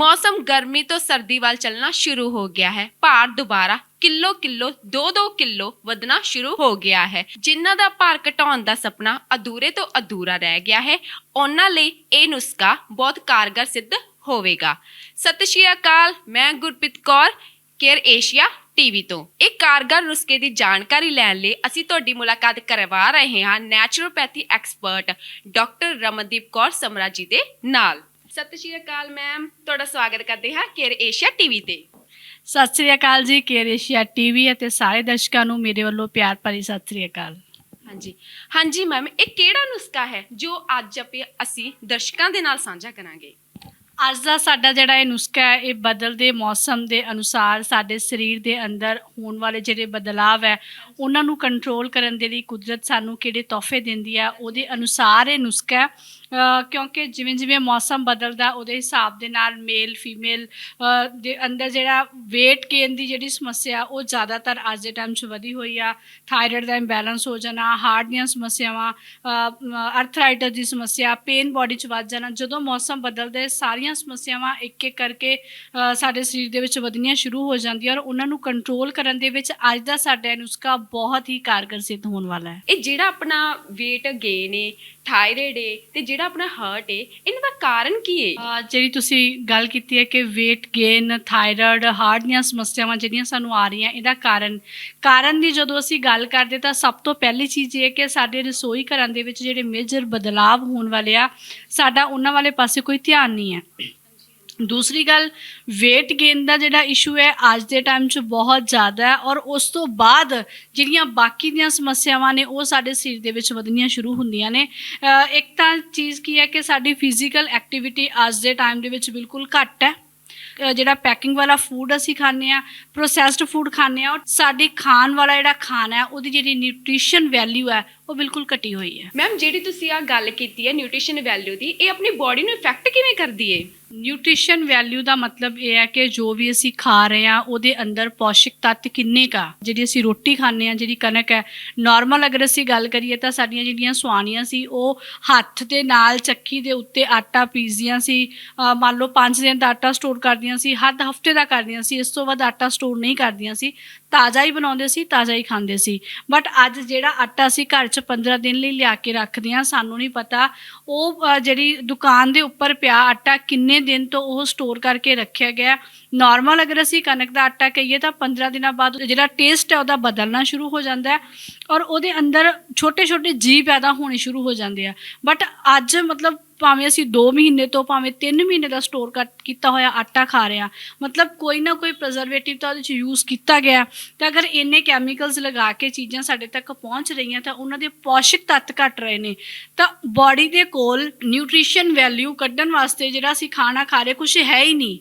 ਮੌਸਮ ਗਰਮੀ ਤੋਂ ਸਰਦੀ ਵੱਲ ਚੱਲਣਾ ਸ਼ੁਰੂ ਹੋ ਗਿਆ ਹੈ। ਭਾਰ ਦੁਬਾਰਾ ਕਿਲੋ ਕਿਲੋ 2-2 ਕਿਲੋ ਵਧਣਾ ਸ਼ੁਰੂ ਹੋ ਗਿਆ ਹੈ। ਜਿਨ੍ਹਾਂ ਦਾ ਭਾਰ ਘਟਾਉਣ ਦਾ ਸੁਪਨਾ ਅਧੂਰੇ ਤੋਂ ਅਧੂਰਾ ਰਹਿ ਗਿਆ ਹੈ, ਉਹਨਾਂ ਲਈ ਇਹ ਨੁਸਖਾ ਬਹੁਤ ਕਾਰਗਰ ਸਿੱਧ ਹੋਵੇਗਾ। ਸਤਿ ਸ਼੍ਰੀ ਅਕਾਲ, ਮੈਂ Gurpreet Kaur, Care Asia TV ਤੋਂ। ਇਹ ਕਾਰਗਰ ਨੁਸਖੇ ਦੀ ਜਾਣਕਾਰੀ ਲੈਣ ਲਈ ਅਸੀਂ ਤੁਹਾਡੀ ਮੁਲਾਕਾਤ ਕਰਵਾ ਰਹੇ ਹਾਂ naturopathy expert doctor Ramandeep Kaur Samra ji ਦੇ ਨਾਲ। ਸਤਿ ਸ਼੍ਰੀ ਅਕਾਲ ਮੈਮ ਤੁਹਾਡਾ ਸਵਾਗਤ ਕਰਦੇ ਹਾਂ ਕੇਅਰ ਏਸ਼ੀਆ ਟੀਵੀ ਤੇ। ਸਤਿ ਸ੍ਰੀ ਅਕਾਲ ਜੀ ਕੇਅਰ ਏਸ਼ੀਆ ਟੀਵੀ ਅਤੇ ਸਾਰੇ ਦਰਸ਼ਕਾਂ ਨੂੰ ਮੇਰੇ ਵੱਲੋਂ ਪਿਆਰ ਭਰੀ ਸਤਿ ਸ੍ਰੀ ਅਕਾਲ। ਹਾਂਜੀ ਹਾਂਜੀ ਮੈਮ ਇਹ ਕਿਹੜਾ ਨੁਸਖਾ ਹੈ ਜੋ ਅੱਜ ਆਪੇ ਅਸੀਂ ਦਰਸ਼ਕਾਂ ਦੇ ਨਾਲ ਸਾਂਝਾ ਕਰਾਂਗੇ? ਅੱਜ ਦਾ ਸਾਡਾ ਜਿਹੜਾ ਇਹ ਨੁਸਖਾ ਹੈ ਇਹ ਬਦਲਦੇ ਮੌਸਮ ਦੇ ਅਨੁਸਾਰ ਸਾਡੇ ਸਰੀਰ ਦੇ ਅੰਦਰ ਹੋਣ ਵਾਲੇ ਜਿਹੜੇ ਬਦਲਾਵ ਹੈ ਉਹਨਾਂ ਨੂੰ ਕੰਟਰੋਲ ਕਰਨ ਦੇ ਲਈ ਕੁਦਰਤ ਸਾਨੂੰ ਕਿਹੜੇ ਤੋਹਫੇ ਦਿੰਦੀ ਹੈ ਉਹਦੇ ਅਨੁਸਾਰ ਇਹ ਨੁਸਖਾ ਹੈ। ਕਿਉਂਕਿ ਜਿਵੇਂ ਜਿਵੇਂ ਮੌਸਮ ਬਦਲਦਾ ਉਹਦੇ ਹਿਸਾਬ ਦੇ ਨਾਲ ਮੇਲ ਫੀਮੇਲ ਦੇ ਅੰਦਰ ਜਿਹੜਾ weight gain ਦੀ ਜਿਹੜੀ ਸਮੱਸਿਆ ਉਹ ਜ਼ਿਆਦਾਤਰ ਅੱਜ ਦੇ ਟਾਈਮ 'ਚ ਵਧੀ ਹੋਈ ਆ। ਥਾਇਰਾਇਡ ਦਾ ਇੰਬੈਲੈਂਸ ਹੋ ਜਾਣਾ ਹਾਰਟ ਦੀਆਂ ਸਮੱਸਿਆਵਾਂ ਅਰਥਰਾਈਟਸ ਦੀ ਸਮੱਸਿਆ ਪੇਨ ਬਾਡੀ 'ਚ ਵੱਧ ਜਾਣਾ, ਜਦੋਂ ਮੌਸਮ ਬਦਲਦਾ, ਸਾਰੀਆਂ ਸਮੱਸਿਆਵਾਂ ਇੱਕ ਇੱਕ ਕਰਕੇ ਸਾਡੇ ਸਰੀਰ ਦੇ ਵਿੱਚ ਵਧਣੀਆਂ ਸ਼ੁਰੂ ਹੋ ਜਾਂਦੀਆਂ ਔਰ ਉਹਨਾਂ ਨੂੰ ਕੰਟਰੋਲ ਕਰਨ ਦੇ ਵਿੱਚ ਅੱਜ ਦਾ ਸਾਡਾ ਨੁਸਖਾ ਬਹੁਤ ਹੀ ਕਾਰਗਰ ਸਿੱਧ ਹੋਣ ਵਾਲਾ ਹੈ। ਇਹ ਜਿਹੜਾ ਆਪਣਾ weight gain ਹੈ ਥਾਇਰਾਇਡ ਏ ਤੇ ਜਿਹੜਾ ਆਪਣਾ ਹਾਰਟ ਏ ਇਹਨਾਂ ਦਾ ਕਾਰਨ ਕੀ ਹੈ ਅ, ਜਿਹੜੀ ਤੁਸੀਂ ਗੱਲ ਕੀਤੀ ਹੈ ਕਿ weight gain ਥਾਇਰਾਇਡ ਹਾਰਟ ਦੀਆਂ ਸਮੱਸਿਆਵਾਂ ਜਿਹੜੀਆਂ ਸਾਨੂੰ ਆ ਰਹੀਆਂ ਇਹਦਾ ਕਾਰਨ। ਕਾਰਨ ਦੀ ਜਦੋਂ ਅਸੀਂ ਗੱਲ ਕਰਦੇ ਤਾਂ ਸਭ ਤੋਂ ਪਹਿਲੀ ਚੀਜ਼ ਇਹ ਹੈ ਕਿ ਸਾਡੇ ਰਸੋਈ ਘਰਾਂ ਦੇ ਵਿੱਚ ਜਿਹੜੇ ਮੇਜਰ ਬਦਲਾਵ ਹੋਣ ਵਾਲੇ ਆ ਸਾਡਾ ਉਹਨਾਂ ਵਾਲੇ ਪਾਸੇ ਕੋਈ ਧਿਆਨ ਨਹੀਂ ਹੈ। ਦੂਸਰੀ ਗੱਲ, weight gain ਦਾ ਜਿਹੜਾ ਇਸ਼ੂ ਹੈ, ਅੱਜ ਦੇ ਟਾਈਮ 'ਚ ਬਹੁਤ ਜ਼ਿਆਦਾ ਹੈ ਔਰ ਉਸ ਤੋਂ ਬਾਅਦ ਜਿਹੜੀਆਂ ਬਾਕੀ ਦੀਆਂ ਸਮੱਸਿਆਵਾਂ ਨੇ, ਉਹ ਸਾਡੇ ਸਰੀਰ ਦੇ ਵਿੱਚ ਵਧਣੀਆਂ ਸ਼ੁਰੂ ਹੁੰਦੀਆਂ ਨੇ। ਇੱਕ ਤਾਂ ਚੀਜ਼ ਕੀ ਹੈ ਕਿ ਸਾਡੀ ਫਿਜ਼ੀਕਲ ਐਕਟੀਵਿਟੀ ਅੱਜ ਦੇ ਟਾਈਮ ਦੇ ਵਿੱਚ ਬਿਲਕੁਲ ਘੱਟ ਹੈ। ਜਿਹੜਾ ਪੈਕਿੰਗ ਵਾਲਾ ਫੂਡ ਅਸੀਂ ਖਾਂਦੇ ਆ ਪ੍ਰੋਸੈਸਡ ਫੂਡ ਖਾਂਦੇ ਆ ਔਰ ਸਾਡੀ ਖਾਣ ਵਾਲਾ ਜਿਹੜਾ ਖਾਣਾ ਹੈ, ਉਹਦੀ ਜਿਹੜੀ ਨਿਊਟ੍ਰੀਸ਼ਨ ਵੈਲਿਊ ਹੈ ਉਹ ਬਿਲਕੁਲ ਘਟੀ ਹੋਈ ਹੈ। ਮੈਮ ਜਿਹੜੀ ਤੁਸੀਂ ਆ ਗੱਲ ਕੀਤੀ ਹੈ ਨਿਊਟ੍ਰੀਸ਼ਨ ਵੈਲਿਊ ਦੀ ਇਹ ਆਪਣੀ ਬਾਡੀ ਨੂੰ ਇਫੈਕਟ ਕਿਵੇਂ ਕਰਦੀ ਹੈ ਨਿਊਟ੍ਰੀਸ਼ਨ ਵੈਲਿਊ ਦਾ ਮਤਲਬ ਇਹ ਹੈ ਕਿ ਜੋ ਵੀ ਅਸੀਂ ਖਾ ਰਹੇ ਹਾਂ ਉਹਦੇ ਅੰਦਰ ਪੌਸ਼ਟਿਕ ਤੱਤ ਕਿੰਨੇ ਕਾ ਜਿਹੜੀ ਅਸੀਂ ਰੋਟੀ ਖਾਂਦੇ ਹਾਂ ਜਿਹੜੀ ਕਣਕ ਹੈ ਨਾਰਮਲ ਅਗਰ ਅਸੀਂ ਗੱਲ ਕਰੀਏ ਤਾਂ ਸਾਡੀਆਂ ਜਿਹੜੀਆਂ ਸੁਆਣੀਆਂ ਸੀ ਉਹ ਹੱਥ ਦੇ ਨਾਲ ਚੱਕੀ ਦੇ ਉੱਤੇ ਆਟਾ ਪੀਸਦੀਆਂ ਸੀ ਮੰਨ ਲਓ 5 ਦਿਨ ਦਾ ਆਟਾ ਸਟੋਰ ਕਰਦੀਆਂ ਸੀ ਹੱਦ ਹਫ਼ਤੇ ਦਾ ਕਰਦੀਆਂ ਸੀ ਇਸ ਤੋਂ ਵੱਧ ਆਟਾ ਸਟੋਰ ਨਹੀਂ ਕਰਦੀਆਂ ਸੀ। ਤਾਜ਼ਾ ਹੀ ਬਣਾਉਂਦੇ ਸੀ ਤਾਜ਼ਾ ਹੀ ਖਾਂਦੇ ਸੀ। ਬਟ ਅੱਜ ਜਿਹੜਾ ਆਟਾ ਅਸੀਂ ਘਰ 'ਚ 15 ਦਿਨ ਲਈ ਲਿਆ ਕੇ ਰੱਖਦੇ ਹਾਂ ਸਾਨੂੰ ਨਹੀਂ ਪਤਾ। ਉਹ ਅਹ, ਜਿਹੜੀ ਦੁਕਾਨ ਦੇ ਉੱਪਰ ਪਿਆ ਆਟਾ ਕਿੰਨੇ ਦਿਨ ਤੋਂ ਉਹ ਸਟੋਰ ਕਰਕੇ ਰੱਖਿਆ ਗਿਆ। ਨਾਰਮਲ ਅਗਰ ਅਸੀਂ ਕਣਕ ਦਾ ਆਟਾ ਕਹੀਏ ਤਾਂ 15 ਦਿਨਾਂ ਬਾਅਦ ਜਿਹੜਾ ਟੇਸਟ ਹੈ ਉਹਦਾ ਬਦਲਣਾ ਸ਼ੁਰੂ ਹੋ ਜਾਂਦਾ ਹੈ ਔਰ ਉਹਦੇ ਅੰਦਰ ਛੋਟੇ ਛੋਟੇ ਜੀਵ ਪੈਦਾ ਹੋਣੇ ਸ਼ੁਰੂ ਹੋ ਜਾਂਦੇ ਆ। ਬਟ ਅੱਜ ਮਤਲਬ ਭਾਵੇਂ ਅਸੀਂ 2 ਮਹੀਨੇ ਤੋਂ ਭਾਵੇਂ 3 ਮਹੀਨੇ ਦਾ ਸਟੋਰ ਕੀਤਾ ਹੋਇਆ ਆਟਾ ਖਾ ਰਹੇ ਹਾਂ ਮਤਲਬ ਕੋਈ ਨਾ ਕੋਈ ਪ੍ਰਜ਼ਰਵੇਟਿਵ ਤਾਂ ਉਹਦੇ ਚ ਯੂਜ਼ ਕੀਤਾ ਗਿਆ ਤਾਂ ਅਗਰ ਇੰਨੇ ਕੈਮੀਕਲਸ ਲਗਾ ਕੇ ਚੀਜ਼ਾਂ ਸਾਡੇ ਤੱਕ ਪਹੁੰਚ ਰਹੀਆਂ ਤਾਂ ਉਹਨਾਂ ਦੇ ਪੌਸ਼ਟਿਕ ਤੱਤ ਘਟ ਰਹੇ ਨੇ। ਤਾਂ ਬਾਡੀ ਦੇ ਕੋਲ ਨਿਊਟ੍ਰੀਸ਼ਨ ਵੈਲਿਊ ਕੱਢਣ ਵਾਸਤੇ ਜਿਹੜਾ ਅਸੀਂ ਖਾਣਾ ਖਾ ਰਹੇ ਕੁਝ ਹੈ ਹੀ ਨਹੀਂ।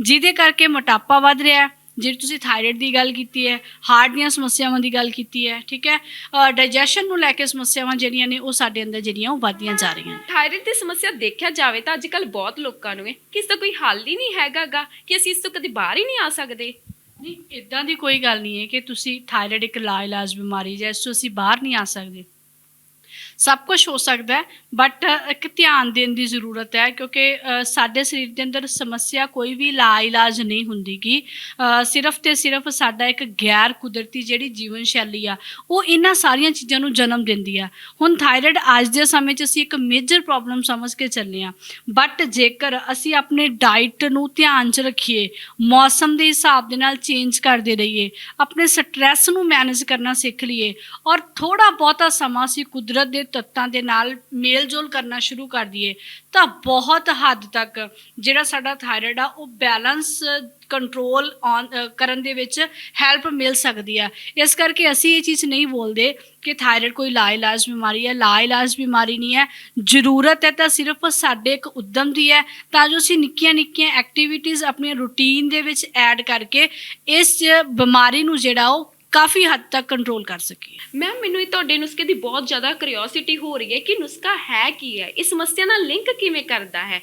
ਜਿਹਦੇ ਕਰਕੇ ਮੋਟਾਪਾ ਵੱਧ ਰਿਹਾ ਹੈ ਜਿਹੜੀ ਤੁਸੀਂ ਥਾਇਰਾਇਡ ਦੀ ਗੱਲ ਕੀਤੀ ਹੈ ਹਾਰਟ ਦੀਆਂ ਸਮੱਸਿਆਵਾਂ ਦੀ ਗੱਲ ਕੀਤੀ ਹੈ ਠੀਕ ਹੈ ਡਾਈਜੈਸ਼ਨ ਨੂੰ ਲੈ ਕੇ ਸਮੱਸਿਆਵਾਂ ਜਿਹੜੀਆਂ ਨੇ ਉਹ ਸਾਡੇ ਅੰਦਰ ਜਿਹੜੀਆਂ ਉਹ ਵੱਧਦੀਆਂ ਜਾ ਰਹੀਆਂ ਨੇ। ਥਾਇਰਾਇਡ ਦੀ ਸਮੱਸਿਆ ਦੇਖਿਆ ਜਾਵੇ ਤਾਂ ਅੱਜਕੱਲ ਬਹੁਤ ਲੋਕਾਂ ਨੂੰ ਹੈ ਕਿ ਇਸ ਦਾ ਕੋਈ ਹੱਲ ਹੀ ਨਹੀਂ ਹੈਗਾਗਾ ਕਿ ਅਸੀਂ ਇਸ ਤੋਂ ਕਦੇ ਬਾਹਰ ਹੀ ਨਹੀਂ ਆ ਸਕਦੇ। ਨਹੀਂ ਇਦਾਂ ਦੀ ਕੋਈ ਗੱਲ ਨਹੀਂ ਹੈ ਕਿ ਤੁਸੀਂ ਥਾਇਰਾਇਡ ਇੱਕ ਲਾ ਇਲਾਜ ਬਿਮਾਰੀ ਹੈ ਇਸ ਤੋਂ ਅਸੀਂ ਬਾਹਰ ਨਹੀਂ ਆ ਸਕਦੇ। ਸਭ ਕੁਝ ਹੋ ਸਕਦਾ ਹੈ ਬਟ ਇੱਕ ਧਿਆਨ ਦੇਣ ਦੀ ਜ਼ਰੂਰਤ ਹੈ, ਕਿਉਂਕਿ ਸਾਡੇ ਸਰੀਰ ਦੇ ਅੰਦਰ ਸਮੱਸਿਆ ਕੋਈ ਵੀ ਲਾ ਇਲਾਜ ਨਹੀਂ ਹੁੰਦੀ ਗੀ। ਸਿਰਫ ਤੇ ਸਿਰਫ ਸਾਡਾ ਇੱਕ ਗੈਰ ਕੁਦਰਤੀ ਜਿਹੜੀ ਜੀਵਨ ਸ਼ੈਲੀ ਆ, ਉਹ ਇਹਨਾਂ ਸਾਰੀਆਂ ਚੀਜ਼ਾਂ ਨੂੰ ਜਨਮ ਦਿੰਦੀ ਆ। ਹੁਣ ਥਾਇਰਾਇਡ ਅੱਜ ਦੇ ਸਮੇਂ 'ਚ ਅਸੀਂ ਇੱਕ ਮੇਜਰ ਪ੍ਰੋਬਲਮ ਸਮਝ ਕੇ ਚੱਲੇ ਆ। ਬਟ ਜੇਕਰ ਅਸੀਂ ਆਪਣੇ ਡਾਈਟ ਨੂੰ ਧਿਆਨ 'ਚ ਰੱਖੀਏ, ਮੌਸਮ ਦੇ ਹਿਸਾਬ ਦੇ ਨਾਲ ਚੇਂਜ ਕਰਦੇ ਰਹੀਏ, ਆਪਣੇ ਸਟ੍ਰੈਸ ਨੂੰ ਮੈਨੇਜ ਕਰਨਾ ਸਿੱਖ ਲਈਏ, ਔਰ ਥੋੜਾ ਬਹੁਤਾ ਸਮਾਂ ਅਸੀਂ ਕੁਦਰਤ ਦੇ ਤੱਤਾਂ ਦੇ ਨਾਲ ਮੇਲ-ਜੋਲ ਕਰਨਾ ਸ਼ੁਰੂ ਕਰ ਦਈਏ, ਤਾਂ ਬਹੁਤ ਹੱਦ ਤੱਕ ਜਿਹੜਾ ਸਾਡਾ ਥਾਇਰਾਇਡ ਆ, ਉਹ ਬੈਲੈਂਸ ਕੰਟਰੋਲ ਔਨ ਕਰਨ ਦੇ ਵਿੱਚ ਹੈਲਪ ਮਿਲ ਸਕਦੀ ਆ। ਇਸ ਕਰਕੇ ਅਸੀਂ ਇਹ ਚੀਜ਼ ਨਹੀਂ ਬੋਲਦੇ ਕਿ ਥਾਇਰਾਇਡ ਕੋਈ ਲਾ ਇਲਾਜ ਬਿਮਾਰੀ ਹੈ ਲਾ ਇਲਾਜ ਬਿਮਾਰੀ ਨਹੀਂ ਹੈ। ਜ਼ਰੂਰਤ ਹੈ ਤਾਂ ਸਿਰਫ ਸਾਡੇ ਇੱਕ ਉਦਮ ਦੀ ਹੈ, ਤਾਂ ਜੋ ਅਸੀਂ ਨਿੱਕੀਆਂ ਨਿੱਕੀਆਂ ਐਕਟੀਵਿਟੀਜ਼ ਆਪਣੀਆਂ ਰੂਟੀਨ ਦੇ ਵਿੱਚ ਐਡ ਕਰਕੇ ਇਸ ਬਿਮਾਰੀ ਨੂੰ ਜਿਹੜਾ ਉਹ ਕਾਫੀ ਹੱਦ ਤੱਕ ਕੰਟਰੋਲ ਕਰ ਸਕੀਏ। ਮੈਮ ਮੈਨੂੰ ਇਹ ਤੁਹਾਡੇ ਨੁਸਖੇ ਦੀ ਬਹੁਤ ਜ਼ਿਆਦਾ ਕਰਿਓਸਿਟੀ ਹੋ ਰਹੀ ਹੈ ਕਿ ਨੁਸਖਾ ਹੈ ਕੀ ਹੈ? ਇਸ ਸਮੱਸਿਆ ਨਾਲ ਲਿੰਕ ਕਿਵੇਂ ਕਰਦਾ ਹੈ?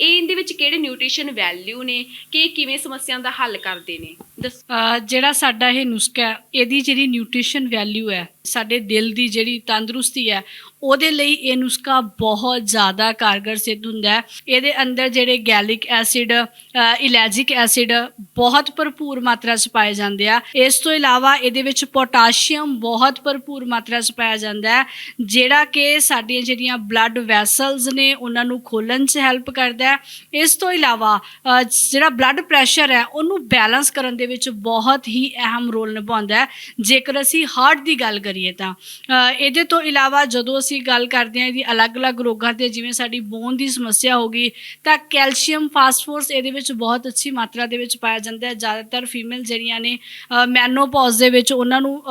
ਇਹ ਇਹਦੇ ਵਿੱਚ ਕਿਹੜੇ ਨਿਊਟ੍ਰੀਸ਼ਨ ਵੈਲਿਊ ਨੇ, ਕਿ ਇਹ ਕਿਵੇਂ ਸਮੱਸਿਆ ਦਾ ਹੱਲ ਕਰਦੇ ਨੇ? ਦੱਸੋ ਅਹ ਜਿਹੜਾ ਸਾਡਾ ਇਹ ਨੁਸਖਾ ਹੈ, ਇਹਦੀ ਜਿਹੜੀ ਨਿਊਟ੍ਰੀਸ਼ਨ ਵੈਲਿਊ ਹੈ, ਸਾਡੇ ਦਿਲ ਦੀ ਜਿਹੜੀ ਤੰਦਰੁਸਤੀ ਹੈ, ਉਹਦੇ ਲਈ ਇਹ ਨੁਸਖਾ ਬਹੁਤ ਜ਼ਿਆਦਾ ਕਾਰਗਰ ਸਿੱਧ ਹੁੰਦਾ ਹੈ। ਇਹਦੇ ਅੰਦਰ ਜਿਹੜੇ ਗੈਲਿਕ ਐਸਿਡ ਇਲੈਜਿਕ ਐਸਿਡ ਬਹੁਤ ਭਰਪੂਰ ਮਾਤਰਾ 'ਚ ਪਾਏ ਜਾਂਦੇ ਆ। ਇਸ ਤੋਂ ਇਲਾਵਾ ਇਹਦੇ ਵਿੱਚ ਪੋਟਾਸ਼ੀਅਮ ਬਹੁਤ ਭਰਪੂਰ ਮਾਤਰਾ 'ਚ ਪਾਇਆ ਜਾਂਦਾ ਹੈ, ਜਿਹੜਾ ਕਿ ਸਾਡੀਆਂ ਜਿਹੜੀਆਂ ਬਲੱਡ ਵੈਸਲਸ ਨੇ, ਉਹਨਾਂ ਨੂੰ ਖੋਲਣ 'ਚ ਹੈਲਪ ਕਰਦਾ ਹੈ। ਇਸ ਤੋਂ ਇਲਾਵਾ ਜਿਹੜਾ ਬਲੱਡ ਪ੍ਰੈਸ਼ਰ ਹੈ, ਉਹਨੂੰ ਬੈਲੈਂਸ ਕਰਨ ਦੇ ਵਿੱਚ ਬਹੁਤ ਹੀ ਅਹਿਮ ਰੋਲ ਨਿਭਾਉਂਦਾ ਹੈ। ਜੇਕਰ ਅਸੀਂ ਹਾਰਟ ਦੀ ਗੱਲ ਕਰੀਏ ਤਾਂ ਇਹਦੇ ਤੋਂ ਇਲਾਵਾ ਜਦੋਂ ਅਸੀਂ ਗੱਲ ਕਰਦੇ ਹਾਂ ਇਹਦੀ ਅਲੱਗ-ਅਲੱਗ ਰੋਗਾਂ ਤੇ, ਜਿਵੇਂ ਸਾਡੀ ਬੋਨ ਦੀ ਸਮੱਸਿਆ ਹੋ ਗਈ, ਤਾਂ ਕੈਲਸ਼ੀਅਮ ਫਾਸਫੋਰਸ ਇਹਦੇ ਵਿੱਚ ਬਹੁਤ ਅੱਛੀ ਮਾਤਰਾ ਦੇ ਵਿੱਚ ਪਾਇਆ ਜਾਂਦਾ ਹੈ। ਜ਼ਿਆਦਾਤਰ ਫੀਮੇਲ ਜਿਹੜੀਆਂ ਨੇ ਮੈਨੋਪੌਜ਼ ਦੇ ਵਿੱਚ ਉਹਨਾਂ ਨੂੰ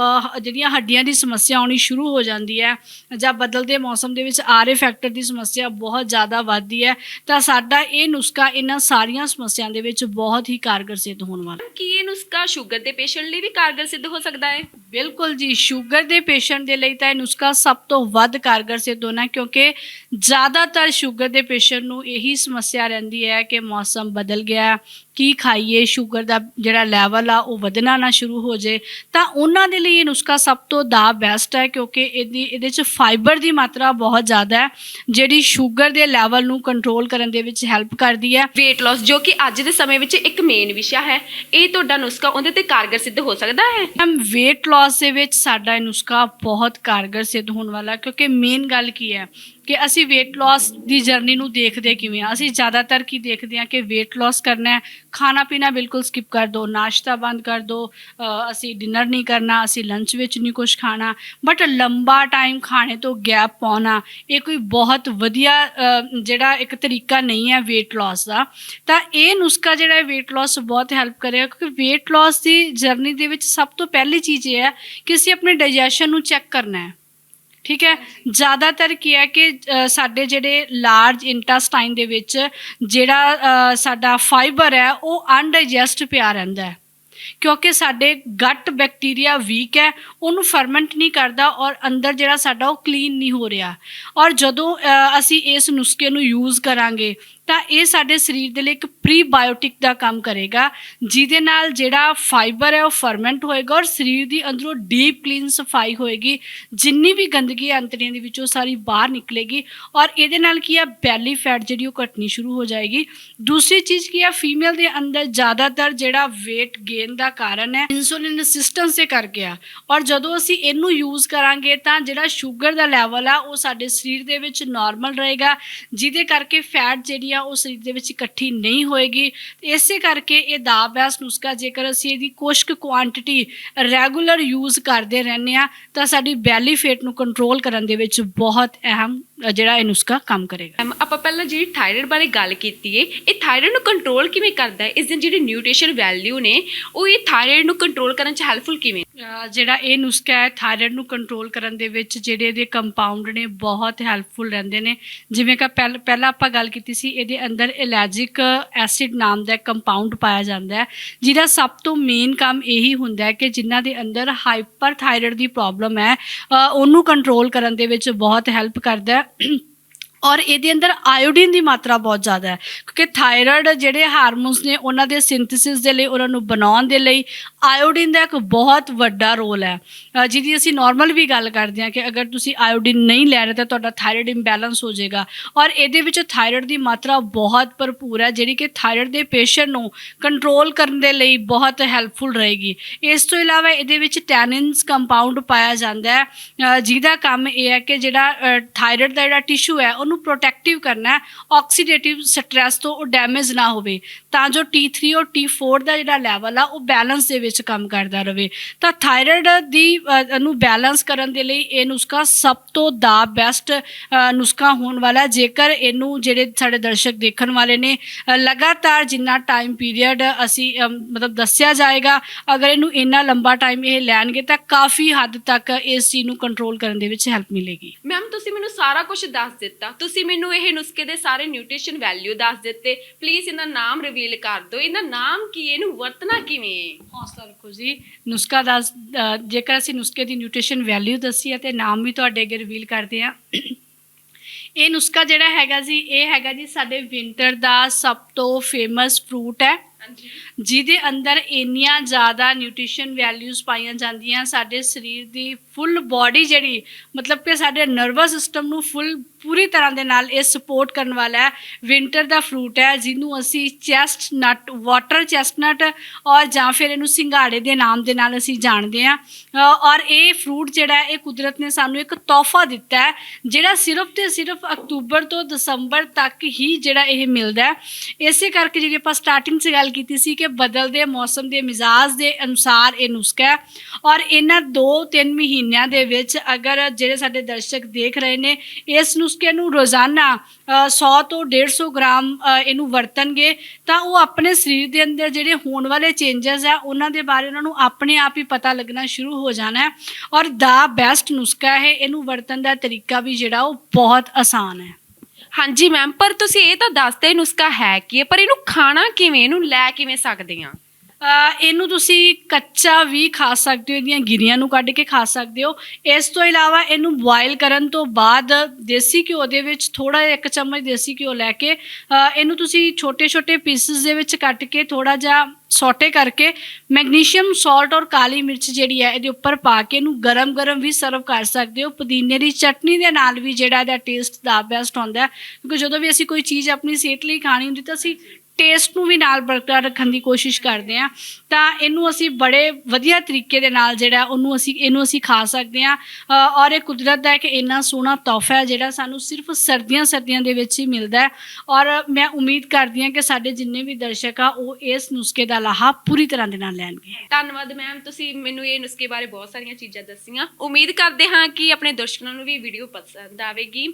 ਜਿਹੜੀਆਂ ਹੱਡੀਆਂ ਦੀ ਸਮੱਸਿਆ ਆਉਣੀ ਸ਼ੁਰੂ ਹੋ ਜਾਂਦੀ ਹੈ ਜਾਂ ਬਦਲਦੇ ਮੌਸਮ ਦੇ ਵਿੱਚ ਆਰਏ ਫੈਕਟਰ ਦੀ ਸਮੱਸਿਆ ਬਹੁਤ ਜ਼ਿਆਦਾ ਵੱਧਦੀ ਹੈ, ਤਾਂ ਸਾਡਾ ਇਹ ਨੁਸਖਾ ਇਹਨਾਂ ਸਾਰੀਆਂ ਸਮੱਸਿਆਵਾਂ ਦੇ ਵਿੱਚ ਬਹੁਤ ਹੀ ਕਾਰਗਰ ਸਿੱਧ ਹੋਣ ਵਾਲਾ ਕੀ ਇਹ ਨੁਸਖਾ ਸ਼ੂਗਰ ਦੇ ਪੇਸ਼ੈਂਟ ਲਈ ਵੀ ਕਾਰਗਰ ਸਿੱਧ ਹੋ ਸਕਦਾ ਹੈ? ਬਿਲਕੁਲ ਜੀ ਸ਼ੂਗਰ ਦੇ ਪੇਸ਼ੈਂਟ ਦੇ ਲਈ ਤਾਂ ਇਹ ਨੁਸਖਾ ਸਭ ਤੋਂ ਵੱਧ ਕਾਰਗਰ ਸਿੱਧ ਹੋਣਾ ਕਿਉਂਕਿ ਜ਼ਿਆਦਾਤਰ ਸ਼ੂਗਰ ਦੇ ਪੇਸ਼ੈਂਟ ਨੂੰ ਇਹੀ ਸਮੱਸਿਆ ਰਹਿੰਦੀ ਹੈ ਕਿ ਮੌਸਮ ਬਦਲ ਗਿਆ ਕੀ ਖਾਈਏ ਸ਼ੂਗਰ ਦਾ ਜਿਹੜਾ ਲੈਵਲ ਆ ਉਹ ਵਧਣਾ ਨਾ ਸ਼ੁਰੂ ਹੋ ਜੇ ਤਾਂ ਉਹਨਾਂ ਦੇ ਲਈ ਇਹ ਨੁਸਖਾ ਸਭ ਤੋਂ ਦਾ ਬੈਸਟ ਹੈ ਕਿਉਂਕਿ ਇਹਦੀ ਇਹਦੇ ਚ ਫਾਈਬਰ ਦੀ ਮਾਤਰਾ ਬਹੁਤ ਜ਼ਿਆਦਾ ਹੈ ਜਿਹੜੀ ਸ਼ੂਗਰ ਦੇ ਲੈਵਲ ਨੂੰ ਕੰਟਰੋਲ ਕਰਨ ਦੇ ਵਿੱਚ ਹੈਲਪ ਕਰਦੀ ਹੈ। weight loss ਜੋ ਕਿ ਅੱਜ ਦੇ ਸਮੇਂ ਵਿੱਚ ਇੱਕ ਮੇਨ ਵਿਸ਼ਾ ਹੈ ਇਹ ਤੁਹਾਡਾ ਨੁਸਖਾ ਉਹਦੇ ਤੇ ਕਾਰਗਰ ਸਿੱਧ ਹੋ ਸਕਦਾ ਹੈ? ਮੈਮ weight loss ਦੇ ਵਿੱਚ ਸਾਡਾ ਇਹ ਨੁਸਖਾ ਬਹੁਤ ਕਾਰਗਰ ਸਿੱਧ ਹੋਣ ਵਾਲਾ ਕਿਉਂਕਿ ਮੇਨ ਗੱਲ ਕੀ ਹੈ ਕਿ ਅਸੀਂ weight loss ਦੀ ਜਰਨੀ ਨੂੰ ਦੇਖਦੇ ਕਿਵੇਂ ਆ ਅਸੀਂ ਜ਼ਿਆਦਾਤਰ ਕੀ ਦੇਖਦੇ ਆ ਕਿ weight loss ਕਰਨਾ ਹੈ? ਖਾਣਾ ਪੀਣਾ ਬਿਲਕੁਲ ਸਕਿਪ ਕਰ ਦਿਓ ਨਾਸ਼ਤਾ ਬੰਦ ਕਰ ਦਿਓ ਅਸੀਂ ਡਿਨਰ ਨਹੀਂ ਕਰਨਾ, ਅਸੀਂ ਲੰਚ ਵਿੱਚ ਨਹੀਂ ਕੁਝ ਖਾਣਾ ਬਟ ਲੰਬਾ ਟਾਈਮ ਖਾਣੇ ਤੋਂ ਗੈਪ ਪਾਉਣਾ, ਇਹ ਕੋਈ ਬਹੁਤ ਵਧੀਆ ਜਿਹੜਾ ਇੱਕ ਤਰੀਕਾ ਨਹੀਂ ਹੈ weight loss ਦਾ, ਤਾਂ ਇਹ ਨੁਸਖਾ ਜਿਹੜਾ ਹੈ weight loss ਬਹੁਤ ਹੈਲਪ ਕਰੇਗਾ, ਕਿਉਂਕਿ weight loss ਦੀ ਜਰਨੀ ਦੇ ਵਿੱਚ ਸਭ ਤੋਂ ਪਹਿਲੀ ਚੀਜ਼ ਇਹ ਹੈ ਕਿ ਅਸੀਂ ਆਪਣੇ ਡਾਈਜੈਸ਼ਨ ਨੂੰ ਚੈੱਕ ਕਰਨਾ ਹੈ। ਠੀਕ ਹੈ? ਜ਼ਿਆਦਾਤਰ ਕੀ ਹੈ ਕਿ ਸਾਡੇ ਜਿਹੜੇ ਲਾਰਜ ਇੰਟੈਸਟਾਈਨ ਦੇ ਵਿੱਚ ਜਿਹੜਾ ਸਾਡਾ ਫਾਈਬਰ ਹੈ, ਉਹ ਅਨਡਾਈਜੈਸਟ ਪਿਆ ਰਹਿੰਦਾ ਹੈ। ਕਿਉਂਕਿ ਸਾਡੇ ਗੱਟ ਬੈਕਟੀਰੀਆ ਵੀਕ ਹੈ, ਉਹਨੂੰ ਫਰਮੈਂਟ ਨਹੀਂ ਕਰਦਾ ਔਰ ਅੰਦਰ ਜਿਹੜਾ ਸਾਡਾ ਉਹ ਕਲੀਨ ਨਹੀਂ ਹੋ ਰਿਹਾ। ਔਰ ਜਦੋਂ ਅਸੀਂ ਇਸ ਨੁਸਖੇ ਨੂੰ ਯੂਜ਼ ਕਰਾਂਗੇ ਤਾਂ ਇਹ ਸਾਡੇ ਸਰੀਰ ਦੇ ਲਈ ਇੱਕ ਪ੍ਰੀਬਾਇਓਟਿਕ ਦਾ ਕੰਮ ਕਰੇਗਾ, ਜਿਹਦੇ ਨਾਲ ਜਿਹੜਾ ਫਾਈਬਰ ਹੈ ਉਹ ਫਰਮੈਂਟ ਹੋਏਗਾ ਔਰ ਸਰੀਰ ਦੀ ਅੰਦਰੋਂ ਡੀਪ ਕਲੀਨ ਸਫ਼ਾਈ ਹੋਏਗੀ, ਜਿੰਨੀ ਵੀ ਗੰਦਗੀ ਹੈ ਅੰਤੜੀਆਂ ਦੇ ਵਿੱਚੋਂ ਸਾਰੀ ਬਾਹਰ ਨਿਕਲੇਗੀ ਔਰ ਇਹਦੇ ਨਾਲ ਕੀ ਹੈ ਬੈਲੀ ਫੈਟ ਜਿਹੜੀ ਉਹ ਘਟਣੀ ਸ਼ੁਰੂ ਹੋ ਜਾਏਗੀ। ਦੂਸਰੀ ਚੀਜ਼ ਕੀ ਹੈ ਫੀਮੇਲ ਦੇ ਅੰਦਰ ਜ਼ਿਆਦਾਤਰ ਜਿਹੜਾ weight gain ਦਾ ਕਾਰਨ ਹੈ ਇਨਸੂਲਿਨ ਰੈਸਿਸਟੈਂਸ ਦੇ ਕਰਕੇ ਆ। ਔਰ ਜਦੋਂ ਅਸੀਂ ਇਹਨੂੰ ਯੂਜ਼ ਕਰਾਂਗੇ ਤਾਂ ਜਿਹੜਾ ਸ਼ੂਗਰ ਦਾ ਲੈਵਲ ਆ, ਉਹ ਸਾਡੇ ਸਰੀਰ ਦੇ ਵਿੱਚ ਨਾਰਮਲ ਰਹੇਗਾ, ਜਿਹਦੇ ਕਰਕੇ ਫੈਟ ਜਿਹੜੀ ਆ ਉਹ ਸਰੀਰ ਦੇ ਵਿੱਚ ਇਕੱਠੀ ਨਹੀਂ ਹੋਏਗੀ। ਇਸੇ ਕਰਕੇ ਇਹ ਦਾ ਬੈਸਟ ਨੁਸਖਾ, ਜੇਕਰ ਅਸੀਂ ਇਹਦੀ ਕੁਸ਼ਕ ਕੁ ਕੁਆਂਟੀਟੀ ਰੈਗੂਲਰ ਯੂਜ਼ ਕਰਦੇ ਰਹਿੰਦੇ ਆ ਤਾਂ ਸਾਡੀ ਬੈਲੀ ਫੇਟ ਨੂੰ ਕੰਟਰੋਲ ਕਰਨ ਦੇ ਵਿੱਚ ਬਹੁਤ ਅਹਿਮ ਜਿਹੜਾ ਇਹ ਨੁਸਖਾ ਕੰਮ ਕਰੇਗਾ। ਮੈਮ ਆਪਾਂ ਪਹਿਲਾਂ ਜਿਹੜੀ ਥਾਇਰਾਇਡ ਬਾਰੇ ਗੱਲ ਕੀਤੀ ਏ ਇਹ ਥਾਇਰਾਇਡ ਨੂੰ ਕੰਟਰੋਲ ਕਿਵੇਂ ਕਰਦਾ ਹੈ ਇਸ ਦੀ ਜਿਹੜੀ ਨਿਊਟ੍ਰੀਸ਼ਨ ਵੈਲਿਊ ਨੇ ਉਹ ਇਹ ਥਾਇਰਾਇਡ ਨੂੰ ਕੰਟਰੋਲ ਕਰਨ ਚ ਹੈਲਪਫੁਲ ਕਿਵੇਂ? ਜਿਹੜਾ ਇਹ ਨੁਸਖਾ ਹੈ ਥਾਇਰਾਇਡ ਨੂੰ ਕੰਟਰੋਲ ਕਰਨ ਦੇ ਵਿੱਚ ਜਿਹੜੇ ਇਹਦੇ ਕੰਪਾਊਂਡ ਨੇ ਬਹੁਤ ਹੈਲਪਫੁਲ ਰਹਿੰਦੇ ਨੇ। ਜਿਵੇਂ ਕਿ ਪਹਿਲ- ਪਹਿਲਾਂ ਆਪਾਂ ਗੱਲ ਕੀਤੀ ਸੀ ਇਹਦੇ ਅੰਦਰ ਇਲੈਜਿਕ ਐਸਿਡ ਨਾਮ ਦਾ ਕੰਪਾਊਂਡ ਪਾਇਆ ਜਾਂਦਾ ਹੈ ਜਿਹਦਾ ਸਭ ਤੋਂ ਮੇਨ ਕੰਮ ਇਹੀ ਹੁੰਦਾ ਹੈ ਕਿ ਜਿਨ੍ਹਾਂ ਦੇ ਅੰਦਰ ਹਾਈਪਰ ਥਾਇਰਾਇਡ ਦੀ ਪ੍ਰੋਬਲਮ ਹੈ ਉਹਨੂੰ ਕੰਟਰੋਲ ਕਰਨ ਦੇ ਵਿੱਚ ਬਹੁਤ ਹੈਲਪ ਕਰਦਾ ਹੈ। 嗯。ਔਰ ਇਹਦੇ ਅੰਦਰ ਆਇਓਡੀਨ ਦੀ ਮਾਤਰਾ ਬਹੁਤ ਜ਼ਿਆਦਾ ਹੈ, ਕਿਉਂਕਿ ਥਾਇਰਾਇਡ ਜਿਹੜੇ ਹਾਰਮੋਨਸ ਨੇ ਉਹਨਾਂ ਦੇ ਸਿੰਥੇਸਿਸ ਦੇ ਲਈ, ਉਹਨਾਂ ਨੂੰ ਬਣਾਉਣ ਦੇ ਲਈ ਆਇਓਡੀਨ ਦਾ ਇੱਕ ਬਹੁਤ ਵੱਡਾ ਰੋਲ ਹੈ। ਜਿਹਦੀ ਅਸੀਂ ਨਾਰਮਲ ਵੀ ਗੱਲ ਕਰਦੇ ਹਾਂ ਕਿ ਅਗਰ ਤੁਸੀਂ ਆਇਓਡੀਨ ਨਹੀਂ ਲੈ ਰਹੇ ਤਾਂ ਤੁਹਾਡਾ ਥਾਇਰਾਇਡ ਇੰਬੈਲੈਂਸ ਹੋ ਜਾਏਗਾ। ਔਰ ਇਹਦੇ ਵਿੱਚ ਥਾਇਰਾਇਡ ਦੀ ਮਾਤਰਾ ਬਹੁਤ ਭਰਪੂਰ ਹੈ, ਜਿਹੜੀ ਕਿ ਥਾਇਰਾਇਡ ਦੇ ਪੇਸ਼ੈਂਟ ਨੂੰ ਕੰਟਰੋਲ ਕਰਨ ਦੇ ਲਈ ਬਹੁਤ ਹੈਲਪਫੁਲ ਰਹੇਗੀ। ਇਸ ਤੋਂ ਇਲਾਵਾ ਇਹਦੇ ਵਿੱਚ ਟੈਨਿਨਸ ਕੰਪਾਊਂਡ ਪਾਇਆ ਜਾਂਦਾ ਹੈ। ਜਿਹਦਾ ਕੰਮ ਇਹ ਹੈ ਕਿ ਜਿਹੜਾ ਥਾਇਰਾਇਡ ਦਾ ਜਿਹੜਾ ਟਿਸ਼ੂ ਹੈ ਉਹਨੂੰ ਪ੍ਰੋਟੈਕਟਿਵ ਕਰਨਾ ਹੈ ਆਕਸੀਡੇਟਿਵ ਸਟ੍ਰੈਸ ਤੋਂ ਉਹ ਡੈਮੇਜ ਨਾ ਹੋਵੇ। ਤਾਂ ਜੋ T3 ਔਰ T4 ਦਾ ਜਿਹੜਾ ਲੈਵਲ ਆ, ਉਹ ਬੈਲੈਂਸ ਦੇ ਵਿੱਚ ਕੰਮ ਕਰਦਾ ਰਹੇ ਤਾਂ ਥਾਇਰਾਇਡ ਦੀ ਨੂੰ ਬੈਲੈਂਸ ਕਰਨ ਦੇ ਲਈ ਇਹ ਨੁਸਖਾ ਸਭ ਤੋਂ ਦਾ ਬੈਸਟ ਨੁਸਖਾ ਹੋਣ ਵਾਲਾ ਜੇਕਰ ਇਹਨੂੰ ਜਿਹੜੇ ਸਾਡੇ ਦਰਸ਼ਕ ਦੇਖਣ ਵਾਲੇ ਨੇ ਲਗਾਤਾਰ ਜਿੰਨਾ ਟਾਈਮ ਪੀਰੀਅਡ ਅਸੀਂ ਮਤਲਬ ਦੱਸਿਆ ਜਾਏਗਾ, ਅਗਰ ਇਹਨੂੰ ਇੰਨਾ ਲੰਬਾ ਟਾਈਮ ਇਹ ਲੈਣਗੇ, ਤਾਂ ਕਾਫੀ ਹੱਦ ਤੱਕ ਇਸ ਚੀਜ਼ ਨੂੰ ਕੰਟਰੋਲ ਕਰਨ ਦੇ ਵਿੱਚ ਹੈਲਪ ਮਿਲੇਗੀ। ਮੈਮ ਤੁਸੀਂ ਮੈਨੂੰ ਸਾਰਾ ਕੁਝ ਦੱਸ ਦਿੱਤਾ। ਤੁਸੀਂ ਮੈਨੂੰ ਇਹ ਨੁਸਖੇ ਦੇ ਸਾਰੇ ਨਿਊਟ੍ਰੀਸ਼ਨ ਵੈਲਿਊ ਦੱਸ ਦਿੱਤੇ। ਪਲੀਜ਼ ਇਹਨਾਂ ਨਾਮ ਰਿਵੀਲ ਕਰ ਦਿਓ। ਇਹਨਾਂ ਨਾਮ ਕੀ ਹੈ? ਇਹਨੂੰ ਵਰਤਣਾ ਕਿਵੇਂ ਹੈ? ਹੌਸਲਾ ਰੱਖੋ ਜੀ। ਨੁਸਖਾ ਦਾ ਅ, ਜੇਕਰ ਅਸੀਂ ਨੁਸਖੇ ਦੀ ਨਿਊਟ੍ਰੀਸ਼ਨ ਵੈਲਿਊ ਦੱਸੀ ਹੈ ਤੇ ਨਾਮ ਵੀ ਤੁਹਾਡੇ ਅੱਗੇ ਰਿਵੀਲ ਕਰਦੇ ਆ ਇਹ ਨੁਸਖਾ ਜਿਹੜਾ ਹੈਗਾ ਜੀ ਇਹ ਹੈਗਾ ਜੀ ਸਾਡੇ ਵਿੰਟਰ ਦਾ ਸਭ ਤੋਂ ਫੇਮਸ ਫਰੂਟ ਹੈ। ਜਿਹਦੇ ਅੰਦਰ ਇੰਨੀਆਂ ਜ਼ਿਆਦਾ ਨਿਊਟ੍ਰੀਸ਼ਨ ਵੈਲਿਊਜ਼ ਪਾਈਆਂ ਜਾਂਦੀਆਂ, ਸਾਡੇ ਸਰੀਰ ਦੀ ਫੁੱਲ ਬਾਡੀ ਜਿਹੜੀ, ਮਤਲਬ ਕਿ ਸਾਡੇ ਨਰਵਸ ਸਿਸਟਮ ਨੂੰ ਫੁੱਲ ਪੂਰੀ ਤਰ੍ਹਾਂ ਦੇ ਨਾਲ ਇਹ ਸਪੋਰਟ ਕਰਨ ਵਾਲਾ ਹੈ। ਵਿੰਟਰ ਦਾ ਫਰੂਟ ਹੈ, ਜਿਹਨੂੰ ਅਸੀਂ ਚੈਸਟ ਨਟ ਵਾਟਰ ਚੈਸਟਨਟ ਔਰ ਜਾਂ ਫਿਰ ਇਹਨੂੰ ਸਿੰਗਾੜੇ ਦੇ ਨਾਮ ਦੇ ਨਾਲ ਅਸੀਂ ਜਾਣਦੇ ਹਾਂ। ਔਰ ਇਹ ਫਰੂਟ ਜਿਹੜਾ ਇਹ ਕੁਦਰਤ ਨੇ ਸਾਨੂੰ ਇੱਕ ਤੋਹਫਾ ਦਿੱਤਾ ਹੈ, ਜਿਹੜਾ ਸਿਰਫ ਤੇ ਸਿਰਫ ਅਕਤੂਬਰ ਤੋਂ ਦਸੰਬਰ ਤੱਕ ਹੀ ਜਿਹੜਾ ਇਹ ਮਿਲਦਾ ਹੈ। ਇਸੇ ਕਰਕੇ ਜਿਹੜੀ ਆਪਾਂ ਸਟਾਰਟਿੰਗ 'ਚ ਗੱਲ ਕੀਤੀ ਸੀ ਕਿ ਬਦਲਦੇ ਮੌਸਮ ਦੇ ਮਿਜ਼ਾਜ ਦੇ ਅਨੁਸਾਰ ਇਹ ਨੁਸਖਾ ਹੈ। ਔਰ ਇਹਨਾਂ 2-3 ਮਹੀਨਿਆਂ ਦੇ ਵਿੱਚ ਅਗਰ ਜਿਹੜੇ ਸਾਡੇ ਦਰਸ਼ਕ ਦੇਖ ਰਹੇ ਨੇ ਇਸ ਨੁਸਖੇ ਨੂੰ ਰੋਜ਼ਾਨਾ ਅ, 100 ਤੋਂ 150 ਗ੍ਰਾਮ ਇਹਨੂੰ ਵਰਤਣਗੇ ਤਾਂ ਉਹ ਆਪਣੇ ਸਰੀਰ ਦੇ ਅੰਦਰ ਜਿਹੜੇ ਹੋਣ ਵਾਲੇ ਚੇਂਜਸ ਆ ਉਹਨਾਂ ਦੇ ਬਾਰੇ ਉਹਨਾਂ ਨੂੰ ਆਪਣੇ ਆਪ ਹੀ ਪਤਾ ਲੱਗਣਾ ਸ਼ੁਰੂ ਹੋ ਜਾਣਾ ਹੈ। ਔਰ ਦਾ ਬੈਸਟ ਨੁਸਖਾ ਹੈ ਇਹਨੂੰ ਵਰਤਣ ਦਾ ਤਰੀਕਾ ਵੀ ਜਿਹੜਾ ਉਹ ਬਹੁਤ ਆਸਾਨ ਹੈ। ਹਾਂਜੀ ਮੈਮ ਪਰ ਤੁਸੀਂ ਇਹ ਤਾਂ ਦੱਸਦੇ ਨੁਸਖਾ ਹੈ ਕੀ ਹੈ ਪਰ ਇਹਨੂੰ ਖਾਣਾ ਕਿਵੇਂ ਇਹਨੂੰ ਲੈ ਕਿਵੇਂ ਸਕਦੇ ਆ ਅ, ਇਹਨੂੰ ਤੁਸੀਂ ਕੱਚਾ ਵੀ ਖਾ ਸਕਦੇ ਹੋ ਇਹਦੀਆਂ ਗਿਰੀਆਂ ਨੂੰ ਕੱਢ ਕੇ ਖਾ ਸਕਦੇ ਹੋ। ਇਸ ਤੋਂ ਇਲਾਵਾ ਇਹਨੂੰ ਬੋਇਲ ਕਰਨ ਤੋਂ ਬਾਅਦ ਦੇਸੀ ਘਿਓ ਦੇ ਵਿੱਚ ਥੋੜਾ ਜਿਹਾ ਇੱਕ ਚਮਚ ਦੇਸੀ ਘਿਓ ਲੈ ਕੇ ਅ, ਇਹਨੂੰ ਤੁਸੀਂ ਛੋਟੇ-ਛੋਟੇ ਪੀਸਸ ਦੇ ਵਿੱਚ ਕੱਟ ਕੇ ਥੋੜਾ ਜਿਹਾ ਸੌਟੇ ਕਰਕੇ ਮੈਗਨੀਸ਼ੀਅਮ ਸਾਲਟ ਔਰ ਕਾਲੀ ਮਿਰਚ ਜਿਹੜੀ ਹੈ ਇਹਦੇ ਉੱਪਰ ਪਾ ਕੇ ਇਹਨੂੰ ਗਰਮ-ਗਰਮ ਵੀ ਸਰਵ ਕਰ ਸਕਦੇ ਹੋ। ਪੁਦੀਨੇ ਦੀ ਚਟਨੀ ਦੇ ਨਾਲ ਵੀ ਜਿਹੜਾ ਇਹਦਾ ਟੇਸਟ ਦਾ ਬੈਸਟ ਹੁੰਦਾ ਹੈ। ਕਿਉਂਕਿ ਜਦੋਂ ਵੀ ਅਸੀਂ ਕੋਈ ਚੀਜ਼ ਆਪਣੀ ਸਿਹਤ ਲਈ ਖਾਣੀ ਹੁੰਦੀ ਤਾਂ ਅਸੀਂ ਟੇਸਟ ਨੂੰ ਵੀ ਨਾਲ ਬਰਕਰਾਰ ਰੱਖਣ ਦੀ ਕੋਸ਼ਿਸ਼ ਕਰਦੇ ਹਾਂ। ਤਾਂ ਇਹਨੂੰ ਅਸੀਂ ਬੜੇ ਵਧੀਆ ਤਰੀਕੇ ਦੇ ਨਾਲ ਜਿਹੜਾ ਉਹਨੂੰ ਅਸੀਂ, ਇਹਨੂੰ ਅਸੀਂ ਖਾ ਸਕਦੇ ਹਾਂ। ਔਰ ਇਹ ਕੁਦਰਤ ਦਾ ਇੱਕ ਇੰਨਾ ਸੋਹਣਾ ਤੋਹਫਾ ਹੈ ਜਿਹੜਾ ਸਾਨੂੰ ਸਿਰਫ ਸਰਦੀਆਂ ਸਰਦੀਆਂ ਦੇ ਵਿੱਚ ਹੀ ਮਿਲਦਾ ਹੈ। ਔਰ ਮੈਂ ਉਮੀਦ ਕਰਦੀ ਹਾਂ ਕਿ ਸਾਡੇ ਜਿੰਨੇ ਵੀ ਦਰਸ਼ਕ ਆ, ਉਹ ਇਸ ਨੁਸਖੇ ਦਾ ਦਾ ਲਾਹਾ ਪੂਰੀ ਤਰ੍ਹਾਂ ਦੇ ਨਾਲ ਲੈਣਗੇ। ਧੰਨਵਾਦ ਮੈਮ ਤੁਸੀਂ ਮੈਨੂੰ ਇਹ ਨੁਸਖੇ ਬਾਰੇ ਬਹੁਤ ਸਾਰੀਆਂ ਚੀਜ਼ਾਂ ਦੱਸੀਆਂ। ਉਮੀਦ ਕਰਦੇ ਹਾਂ ਕਿ ਆਪਣੇ ਦਰਸ਼ਕਾਂ ਨੂੰ ਵੀ ਵੀਡੀਓ ਪਸੰਦ ਆਵੇਗੀ।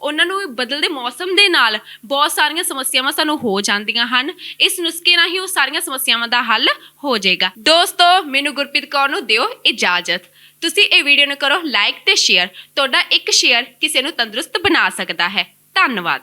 ਉਹਨਾਂ ਨੂੰ ਬਦਲਦੇ ਮੌਸਮ ਦੇ ਨਾਲ ਬਹੁਤ ਸਾਰੀਆਂ ਸਮੱਸਿਆਵਾਂ ਸਾਨੂੰ ਹੋ ਜਾਂਦੀਆਂ ਹਨ। ਇਸ ਨੁਸਖੇ ਨਾਲ ਹੀ ਉਹ ਸਾਰੀਆਂ ਸਮੱਸਿਆਵਾਂ ਦਾ ਹੱਲ ਹੋ ਜਾਏਗਾ। ਦੋਸਤੋ, ਮੈਨੂੰ ਗੁਰਪ੍ਰੀਤ ਕੌਰ ਨੂੰ ਦਿਓ ਇਜਾਜ਼ਤ। ਤੁਸੀਂ ਇਹ ਵੀਡੀਓ ਨੂੰ ਕਰੋ ਲਾਈਕ ਤੇ ਸ਼ੇਅਰ ਤੁਹਾਡਾ ਇੱਕ ਸ਼ੇਅਰ ਕਿਸੇ ਨੂੰ ਤੰਦਰੁਸਤ ਬਣਾ ਸਕਦਾ ਹੈ। ਧੰਨਵਾਦ।